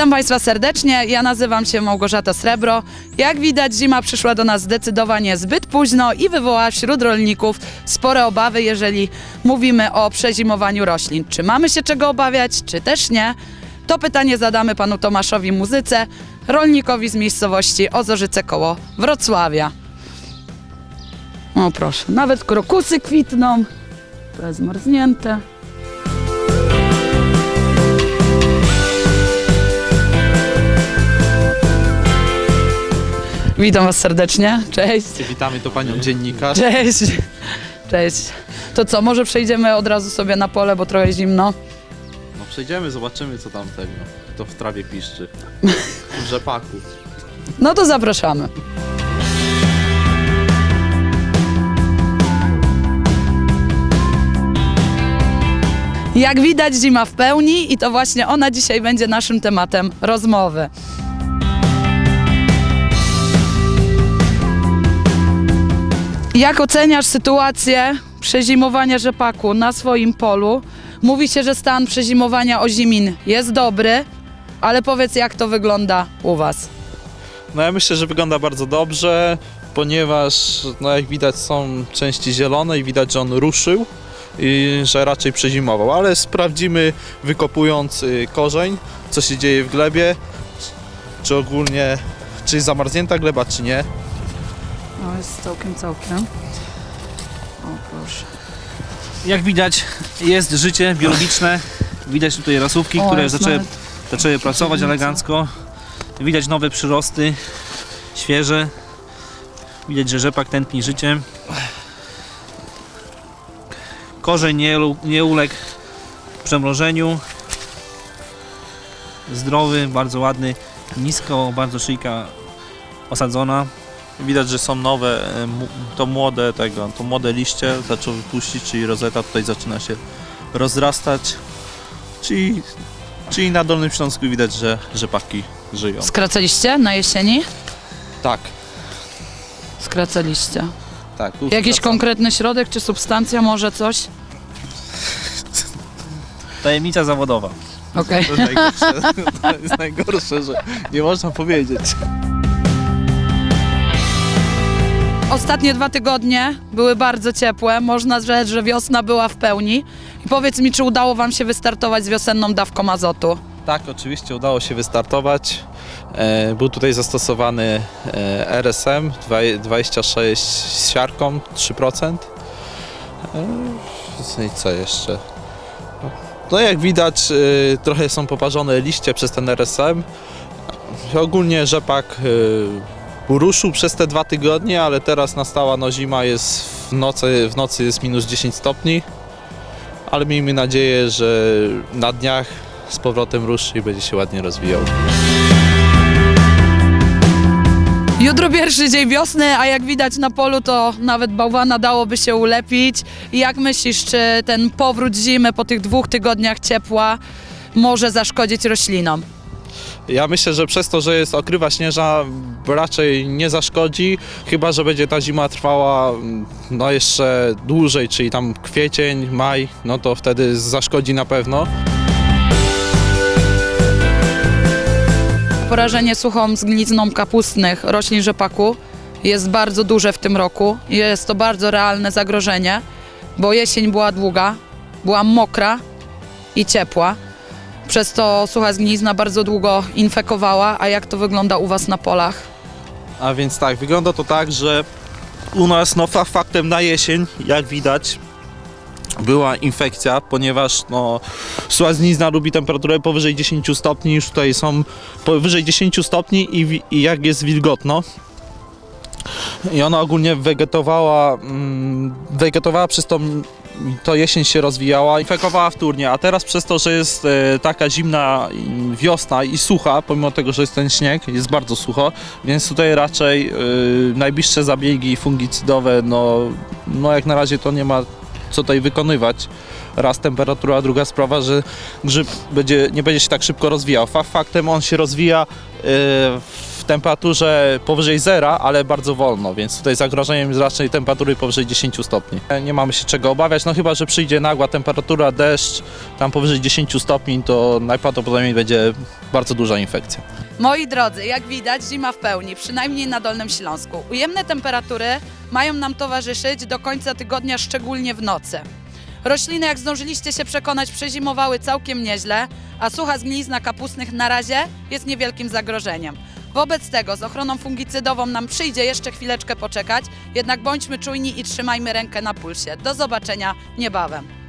Witam Państwa serdecznie, ja nazywam się Małgorzata Srebro. Jak widać zima przyszła do nas zdecydowanie zbyt późno i wywołała wśród rolników spore obawy, jeżeli mówimy o przezimowaniu roślin. Czy mamy się czego obawiać, czy też nie? To pytanie zadamy panu Tomaszowi Muzyce, rolnikowi z miejscowości Ozorzyce koło Wrocławia. O proszę, nawet krokusy kwitną, to jest zmarznięte. Witam Was serdecznie. Cześć. Witamy tu panią dziennikarz. Cześć. Cześć. To co, może przejdziemy od razu sobie na pole, bo trochę zimno. No przejdziemy, zobaczymy co tam tego. To w trawie piszczy. W rzepaku. No to zapraszamy. Jak widać, zima w pełni i to właśnie ona dzisiaj będzie naszym tematem rozmowy. Jak oceniasz sytuację przezimowania rzepaku na swoim polu? Mówi się, że stan przezimowania ozimin jest dobry, ale powiedz, jak to wygląda u Was? No ja myślę, że wygląda bardzo dobrze, ponieważ no jak widać są części zielone i widać, że on ruszył i że raczej przezimował, ale sprawdzimy wykopując y, korzeń, co się dzieje w glebie, czy ogólnie, czy jest zamarznięta gleba, czy nie. No jest całkiem, całkiem. O proszę. Jak widać, jest życie biologiczne. Widać tutaj rasówki, O, które jest zaczęły, nawet zaczęły pracować elegancko. Widać nowe przyrosty, świeże. Widać, że rzepak tętni życiem. Korzeń nie, lu- nie uległ przemrożeniu. Zdrowy, bardzo ładny, nisko, bardzo szyjka osadzona. Widać, że są nowe, mu- to młode tego, to młode liście zaczęły wypuścić, czyli rozeta tutaj zaczyna się rozrastać. Czyli, czyli na Dolnym Śląsku widać, że rzepaki żyją. Skracaliście na jesieni? Tak, Skracaliście. tak. Jakiś wracam. konkretny środek czy substancja, może coś? Tajemnica zawodowa. Okej. To jest najgorsze, to jest najgorsze, że nie można powiedzieć. Ostatnie dwa tygodnie były bardzo ciepłe. Można rzec, że wiosna była w pełni. I powiedz mi, czy udało Wam się wystartować z wiosenną dawką azotu? Tak, oczywiście udało się wystartować. E, Był tutaj zastosowany e, RSM dwa- 26 z siarką 3%. E, No i co jeszcze? No jak widać trochę są poparzone liście przez ten RSM. Ogólnie rzepak ruszył przez te dwa tygodnie, ale teraz nastała no zima, jest w nocy, w nocy jest minus 10 stopni. Ale miejmy nadzieję, że na dniach z powrotem ruszy i będzie się ładnie rozwijał. Jutro pierwszy dzień wiosny, a jak widać na polu, to nawet bałwana dałoby się ulepić. Jak myślisz, czy ten powrót zimy po tych dwóch tygodniach ciepła może zaszkodzić roślinom? Ja myślę, że przez to, że jest okrywa śnieża raczej nie zaszkodzi, chyba że będzie ta zima trwała mm, no jeszcze dłużej, czyli tam kwiecień, maj, no to wtedy zaszkodzi na pewno. Porażenie suchą zgnilizną kapustnych roślin rzepaku jest bardzo duże w tym roku. Jest to bardzo realne zagrożenie, bo jesień była długa, była mokra i ciepła. Przez to sucha zgnilizna bardzo długo infekowała. A jak to wygląda u Was na polach? A więc tak, wygląda to tak, że u nas no fa- faktem na jesień, jak widać, była infekcja, ponieważ no, słaznizna lubi temperaturę powyżej 10 stopni, już tutaj są powyżej 10 stopni i, i jak jest wilgotno. I ona ogólnie wegetowała, mm, wegetowała przez to, to jesień się rozwijała, infekowała wtórnie, a teraz przez to, że jest e, taka zimna i wiosna i sucha, pomimo tego, że jest ten śnieg, jest bardzo sucho, więc tutaj raczej e, najbliższe zabiegi fungicydowe, no, no jak na razie to nie ma co tutaj wykonywać. Raz temperatura, a druga sprawa, że grzyb będzie, nie będzie się tak szybko rozwijał. Fa- Faktem on się rozwija e, w temperaturze powyżej zera, ale bardzo wolno, więc tutaj zagrożeniem jest raczej temperatury powyżej 10 stopni. Nie mamy się czego obawiać, no chyba, że przyjdzie nagła temperatura, deszcz, tam powyżej 10 stopni, to najprawdopodobniej będzie bardzo duża infekcja. Moi drodzy, jak widać, zima w pełni, przynajmniej na Dolnym Śląsku. Ujemne temperatury mają nam towarzyszyć do końca tygodnia, szczególnie w nocy. Rośliny, jak zdążyliście się przekonać, przezimowały całkiem nieźle, a sucha zgnilizna kapustnych na razie jest niewielkim zagrożeniem. Wobec tego z ochroną fungicydową nam przyjdzie jeszcze chwileczkę poczekać, jednak bądźmy czujni i trzymajmy rękę na pulsie. Do zobaczenia niebawem.